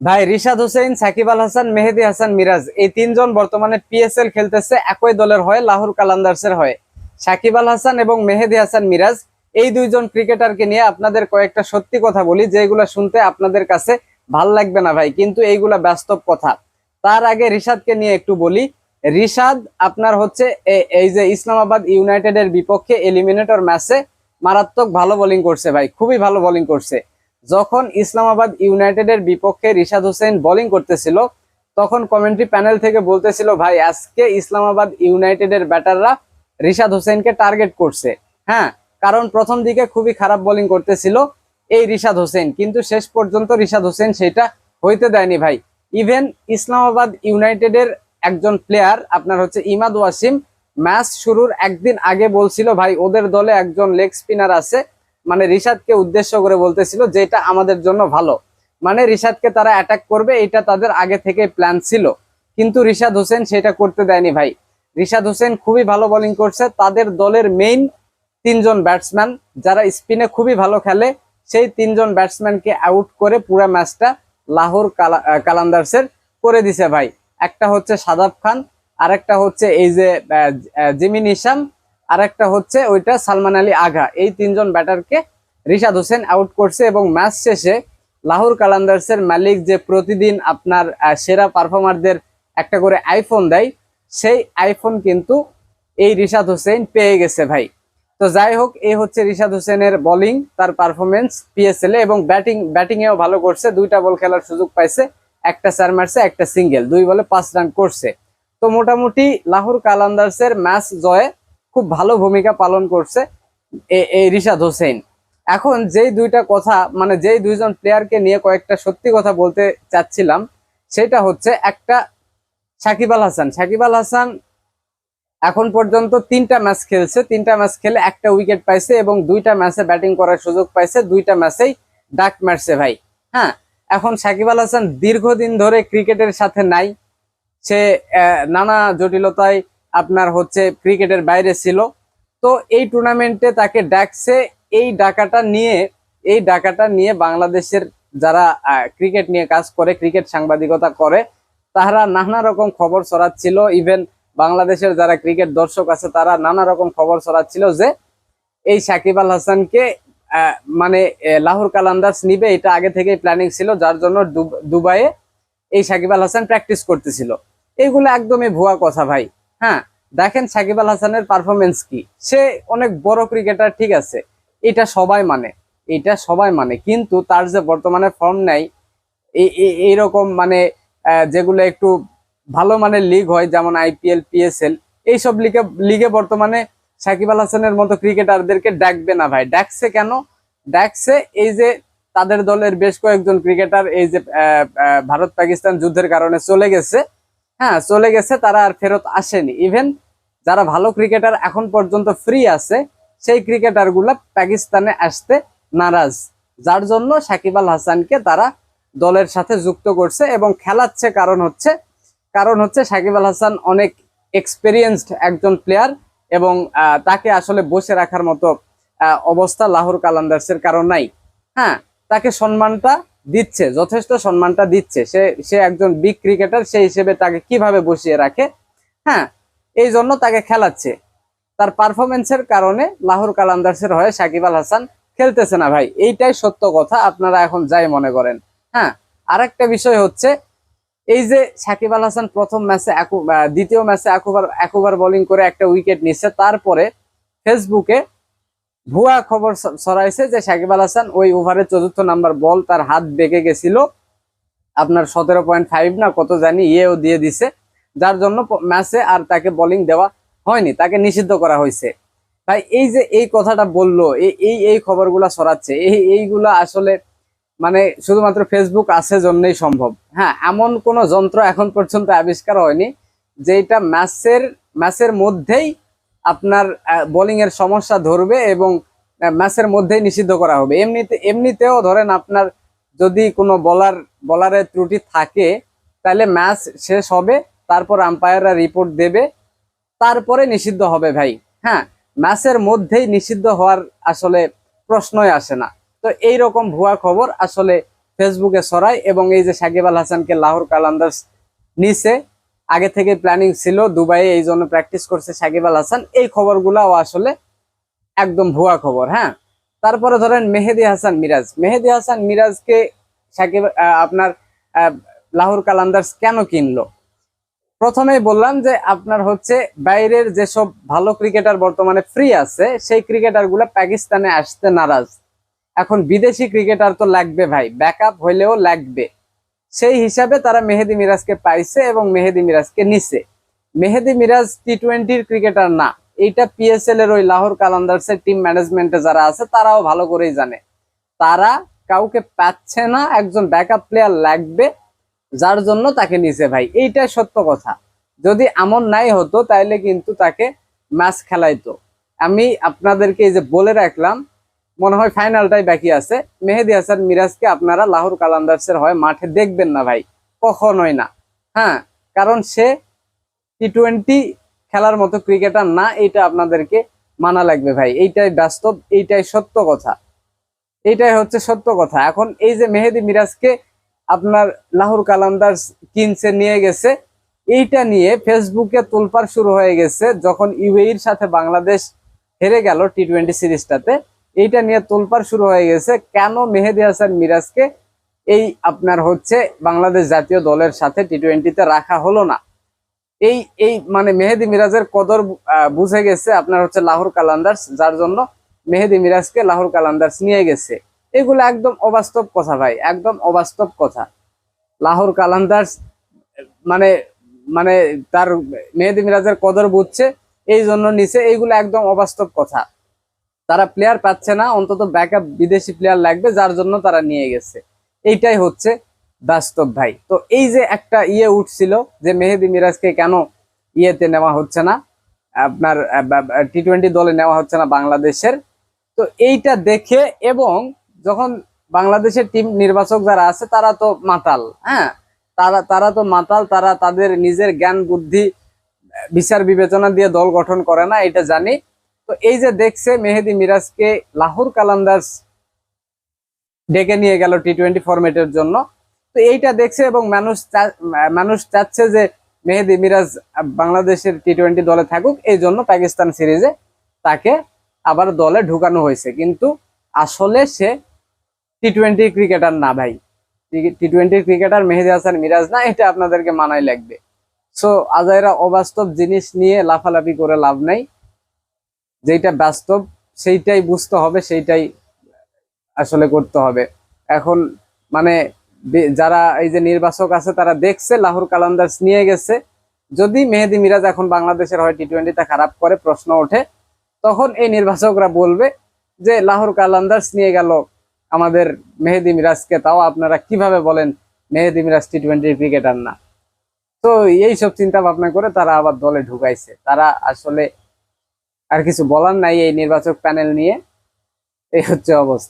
ভাই, রিশাদ হোসেন, সাকিব আল হাসান, মেহেদি হাসান, মিরাজ, এই তিনজন বর্তমানে পিএসএল খেলতেছে একই দলের হয়ে, লাহোর কালান্দার্সের হয়ে। সাকিব আল হাসান এবং মেহেদি হাসান, মিরাজ, এই দুইজন ক্রিকেটারকে নিয়ে আপনাদের কয়েকটা সত্যি কথা বলি, যেগুলো শুনতে আপনাদের কাছে ভালো লাগবে না ভাই, কিন্তু এইগুলা বাস্তব কথা। তার আগে রিশাদকে নিয়ে একটু বলি, রিশাদ আপনার হচ্ছে এই যে ইসলামাবাদ ইউনাইটেডের বিপক্ষে এলিমিনেটর ম্যাচে মারাত্মক ভালো বোলিং করছে ভাই, খুবই ভালো বোলিং করছে। যখন ইসলামাবাদ ইউনাইটেডের বিপক্ষে রিশাদ হোসেন বোলিং করতেছিল, তখন কমেন্ট্রি প্যানেল থেকে বলতেছিল, ভাই, আজকে ইসলামাবাদ ইউনাইটেডের ব্যাটাররা রিশাদ হোসেনকে টার্গেট করছে। হ্যাঁ কারণ প্রথম দিকে খুবই খারাপ বোলিং করতেছিল এই রিশাদ হোসেন, কিন্তু শেষ পর্যন্ত রিশাদ হোসেন সেটা হইতে দেয়নি, ভাই। ইভেন ইসলামাবাদ ইউনাইটেডের একজন প্লেয়ার আপনার হচ্ছে ইমাদ ওয়াসিম ম্যাচ শুরুর একদিন আগে বলছিল, ভাই, ওদের দলে একজন লেগ স্পিনার আছে। মানে রিশাদকে উদ্দেশ্য করে বলতেছিল যে এটা আমাদের জন্য ভালো। মানে রিশাদকে তারা অ্যাটাক করবে, এটা তাদের আগে থেকে প্ল্যান ছিল। কিন্তু রিশাদ হোসেন সেটা করতে দেয়নি ভাই। রিশাদ হোসেন খুবই ভালো বোলিং করছে, তাদের দলের মেইন তিনজন ব্যাটসম্যান যারা স্পিনে খুবই ভালো খেলে, সেই তিনজন ব্যাটসম্যানকে আউট করে পুরো ম্যাচটা লাহোর কালা- কালান্দার্সের করে দিছে ভাই। একটা হচ্ছে সাদাব খান, আরেকটা হচ্ছে এই যে জিমিন ইসাম আরেকটা হচ্ছে ওইটা সালমান আলী আঘা। এই তিনজন ব্যাটারকে রিশাদ হোসেন আউট করছে এবং ম্যাচ শেষে লাহোর কালান্দার্সের মালিক যে প্রতিদিন আপনার সেরা পারফর্মারদের একটা করে আইফোন দেয়, সেই আইফোন কিন্তু এই রিশাদ হোসেন পেয়ে গেছে ভাই। তো যাই হোক এই হচ্ছে রিশাদ হোসেনের বোলিং তার পারফরমেন্স পিএসএল এ এবং ব্যাটিং ব্যাটিংয়েও ভালো করছে, দুইটা বল খেলার সুযোগ পাইছে, একটা চার মারছে, একটা সিঙ্গেল দুই বলে পাঁচ রান করছে। তো মোটামুটি লাহোর কালান্দার্সের ম্যাচ জয়ে খুব ভালো ভূমিকা পালন করছে এই রিশাদ হোসেন। এখন যেই দুইটা কথা মানে যেই দুইজন প্লেয়ারকে নিয়ে কয়েকটা সত্যি কথা বলতে চাচ্ছিলাম, সেটা হচ্ছে একটা সাকিব আল হাসান। সাকিব আল হাসান এখন পর্যন্ত তিনটা ম্যাচ খেলছে। তিনটা ম্যাচ খেলে একটা উইকেট পাইছে এবং দুইটা ম্যাচে ব্যাটিং করার সুযোগ পাইছে। দুইটা ম্যাচেই ডাক মারছে ভাই। হ্যাঁ এখন সাকিব আল হাসান দীর্ঘদিন ধরে ক্রিকেটের সাথে নাই। সে নানা জটিলতায় আপনার হচ্ছে ক্রিকেটের বাইরে ছিল। তো এই টুর্নামেন্টে তাকে ডাকছে, এই ডাকাটা নিয়ে, এই ডাকাটা নিয়ে বাংলাদেশের যারা ক্রিকেট নিয়ে কাজ করে, ক্রিকেট সাংবাদিকতা করে, তারা নানা রকম খবর ছড়াচ্ছিল। ইভেন বাংলাদেশের যারা ক্রিকেট দর্শক আছে, তারা নানা রকম খবর ছড়াচ্ছিল যে, এই সাকিব আল হাসানকে মানে লাহোর কালান্দাস নিবে, এটা আগে থেকেই প্ল্যানিং ছিল, যার জন্য দুব- দুবাইয়ে এই সাকিব আল হাসান প্র্যাকটিস করতেছিল। এইগুলো একদমই ভুয়া কথা ভাই। হ্যাঁ দেখেন সাকিব আল হাসানের পারফরমেন্স কি? সে অনেক বড় ক্রিকেটার ঠিক আছে। এটা সবাই মানে এটা সবাই মানে। কিন্তু তার যে বর্তমানে ফর্ম নাই এই- এই- এইরকম মানে যেগুলো একটু ভালো মানের লিগ হয়, যেমন আইপিএল পিএসএল এইসব লিগে লিগে বর্তমানে সাকিব আল হাসানের মতো ক্রিকেটারদেরকে ডাকবে না ভাই। ডাকছে কেন? ডাকছে এই যে তাদের দলের বেশ কয়েকজন ক্রিকেটার এই যে ভারত পাকিস্তান যুদ্ধের কারণে চলে গেছে। হ্যাঁ চলে গেছে, তারা আর ফেরত আসেনি। ইভেন যারা ভালো ক্রিকেটার এখন পর্যন্ত ফ্রি আছে, সেই ক্রিকেটারগুলা পাকিস্তানে আসতে নারাজ। যার জন্য সাকিব আল হাসানকে তারা দলের সাথে যুক্ত করছে এবং খেলাচ্ছে কারণ হচ্ছে কারণ হচ্ছে সাকিব আল হাসান অনেক এক্সপেরিয়েন্সড একজন প্লেয়ার এবং তাকে আসলে বসে রাখার মতো অবস্থা লাহোর কালান্দার্সের কারণ নাই। হ্যাঁ তাকে সম্মানটা দিচ্ছে, যথেষ্ট সম্মানটা দিচ্ছে। সে সে একজন বিগ ক্রিকেটার সেই হিসেবে তাকে কীভাবে বসিয়ে রাখে? হ্যাঁ এই জন্য তাকে খেলাচ্ছে। তার পারফরমেন্সের কারণে লাহোর কালান্দার্সের হয়ে সাকিব আল হাসান খেলতেছে না ভাই। এইটাই সত্য কথা, আপনারা এখন যাই মনে করেন। হ্যাঁ আরেকটা বিষয় হচ্ছে, এই যে সাকিব আল হাসান প্রথম ম্যাচে দ্বিতীয় ম্যাচে একবার একুবার বোলিং করে একটা উইকেট নিচ্ছে, তারপরে ফেসবুকে ভুয়া খবর ছড়াইছে যে সাকিব আল হাসান ওই ওভারে চতুর্থ নাম্বার বল তার হাত বেঁকে গেছিল। আপনার সতেরো পয়েন্ট ফাইভ না কত জানি ইয়েও দিয়ে দিছে। যার জন্য ম্যাচে আর তাকে বোলিং দেওয়া হয়নি, তাকে নিষিদ্ধ করা হয়েছে। ভাই, এই যে এই কথাটা বলল, এই এই এই খবরগুলা ছড়াচ্ছে, এই, এইগুলা আসলে মানে শুধুমাত্র ফেসবুক আছে জন্যই সম্ভব। হ্যাঁ এমন কোনো যন্ত্র এখন পর্যন্ত আবিষ্কার হয়নি যেটা ম্যাচের ম্যাচের মধ্যেই আপনার বোলিং এর সমস্যা ধরবে এবং ম্যাচের মধ্যেই নিষিদ্ধ করা হবে। এমনিতে, এমনিতেও ধরেন আপনার যদি কোনো বলার বলারের ত্রুটি থাকে, তাহলে ম্যাচ শেষ হবে, তারপর আম্পায়াররা রিপোর্ট দেবে, তারপরে নিষিদ্ধ হবে ভাই। হ্যাঁ ম্যাচের মধ্যেই নিষিদ্ধ হওয়ার আসলে প্রশ্নই আসে না। তো এই রকম ভুয়া খবর আসলে ফেসবুকে ছড়ায় এবং এই যে সাকিব আল হাসানকে লাহোর কালান্দার্স নিচে আগে থেকে প্ল্যানিং ছিল, দুবাইয়ে এই জন্য প্র্যাকটিস করছে সাকিব আল হাসান। এই খবরগুলাও আসলে একদম ভুয়া খবর হ্যাঁ? তারপরে ধরেন মেহেদি হাসান মিরাজ। মেহেদি হাসান মিরাজকে সাকিব আপনার লাহোর কালান্দার্স কেন কিনলো? প্রথমেই বললাম যে আপনার হচ্ছে বাইরের যেসব ভালো ক্রিকেটার বর্তমানে ফ্রি আছে, সেই ক্রিকেটারগুলা পাকিস্তানে আসতে নারাজ। এখন বিদেশি ক্রিকেটার তো লাগবে ভাই ব্যাকআপ হইলেও লাগবে। সেই হিসাবে তারা মেহেদি মিরাজকে পাইছে এবং মেহেদি মিরাজকে নিছে। মেহেদি মিরাজ টি টোয়েন্টির ক্রিকেটার না। এইটা পিএসএল এর ওই লাহোর কালান্দার্সের টিম ম্যানেজমেন্টে যারা আছে, তারাও ভালো করেই জানে। তারা কাউকে পাচ্ছে না, একজন ব্যাকআপ প্লেয়ার লাগবে, যার জন্য তাকে নিছে ভাই। এইটাই সত্য কথা। যদি এমন নাই হতো, তাইলে কিন্তু তাকে ম্যাচ খেলাইতো। আমি আপনাদেরকে এই যে বলে রাখলাম মনে হয় ফাইনালটাই বাকি আছে। মেহেদি হাসান মিরাজকে আপনারা লাহোর কালান্দার্সের হয় মাঠে দেখবেন না ভাই, কখনোই না। হ্যাঁ কারণ সে টি টোয়েন্টি খেলার মতো ক্রিকেটার না, এইটা আপনাদেরকে মানা লাগবে ভাই। এইটাই বাস্তব, এইটাই সত্য কথা। এইটাই হচ্ছে সত্য কথা। এখন এই যে মেহেদি মিরাজকে আপনার লাহোর কালান্দার্স কিনছে, নিয়ে গেছে, এইটা নিয়ে ফেসবুকে তোলপাড় শুরু হয়ে গেছে, যখন ইউএইর সাথে বাংলাদেশ হেরে গেল টি টোয়েন্টি সিরিজটাতে। এইটা নিয়ে তোলপাড় শুরু হয়ে গেছে। কেন মেহেদি হাসান মিরাজকে এই আপনার হচ্ছে বাংলাদেশ জাতীয় দলের সাথে টি টোয়েন্টিতে রাখা হলো না? এই এই মানে মেহেদি মিরাজের কদর বুঝে গেছে আপনার হচ্ছে লাহোর কালান্দার্স, যার জন্য মেহেদি মিরাজকে লাহোর কালান্দার্স নিয়ে গেছে। এগুলো একদম অবাস্তব কথা ভাই, একদম অবাস্তব কথা। লাহোর কালান্দার্স মানে মানে তার মেহেদি মিরাজের কদর বুঝছে, এই জন্য নিচে এইগুলো একদম অবাস্তব কথা। তারা প্লেয়ার পাচ্ছে না, অন্তত ব্যাকআপ বিদেশি প্লেয়ার লাগবে যার জন্য তারা নিয়ে গেছে। এইটাই হচ্ছে বাস্তব ভাই। তো এই যে একটা ইয়ে উঠছিল যে মেহেদি মিরাজকে কেন ইয়েতে নেওয়া হচ্ছে না, আপনার টি টোয়েন্টি দলে নেওয়া হচ্ছে না বাংলাদেশের, তো এইটা দেখে এবং যখন বাংলাদেশের টিম নির্বাচক যারা আছে, তারা তো মাতাল হ্যাঁ? তারা তারা তো মাতাল, তারা তাদের নিজের জ্ঞান, বুদ্ধি বিচার বিবেচনা দিয়ে দল গঠন করে না, এটা জানি। তো এই যে দেখছে মেহেদি মিরাজকে লাহোর কালান্দার্স ডেকে নিয়ে গেল টি টোয়েন্টি ফরম্যাটের জন্য। তো এইটা দেখছে এবং মানুষ মানুষ চাচ্ছে যে মেহেদি মিরাজ বাংলাদেশের টি টোয়েন্টি দলে থাকুক, এই জন্য পাকিস্তান সিরিজে তাকে আবার দলে ঢুকানো হয়েছে। কিন্তু আসলে সে টি টোয়েন্টি ক্রিকেটার না ভাই। T twenty cricketer Mehedi Hasan Miraz না, এটা আপনাদেরকে মানাই লাগবে। সো আজাইরা অবাস্তব জিনিস নিয়ে লাফালাফি করে লাভ নাই। যেটা বাস্তব, সেইটাই বুঝতে হবে, সেইটাই আসলে করতে হবে। এখন মানে যারা এই যে নির্বাচক আছে, তারা দেখছে লাহোর কালান্দার্স নিয়ে গেছে। যদি মেহেদি মিরাজ এখন বাংলাদেশের হয় টি টোয়েন্টিতে খারাপ করে, প্রশ্ন ওঠে, তখন এই নির্বাচকরা বলবে যে, লাহোর কালান্দার্স নিয়ে গেল আমাদের মেহেদি মিরাজকে, তাও আপনারা কীভাবে বলেন Mehedi Miraz T twenty cricketer না? তো এই সব চিন্তা ভাবনা করে তারা আবার দলে ঢুকাইছে। তারা আসলে আর কিছু বলার নাই এই নির্বাচক প্যানেল নিয়ে। এই হচ্ছে অবস্থা।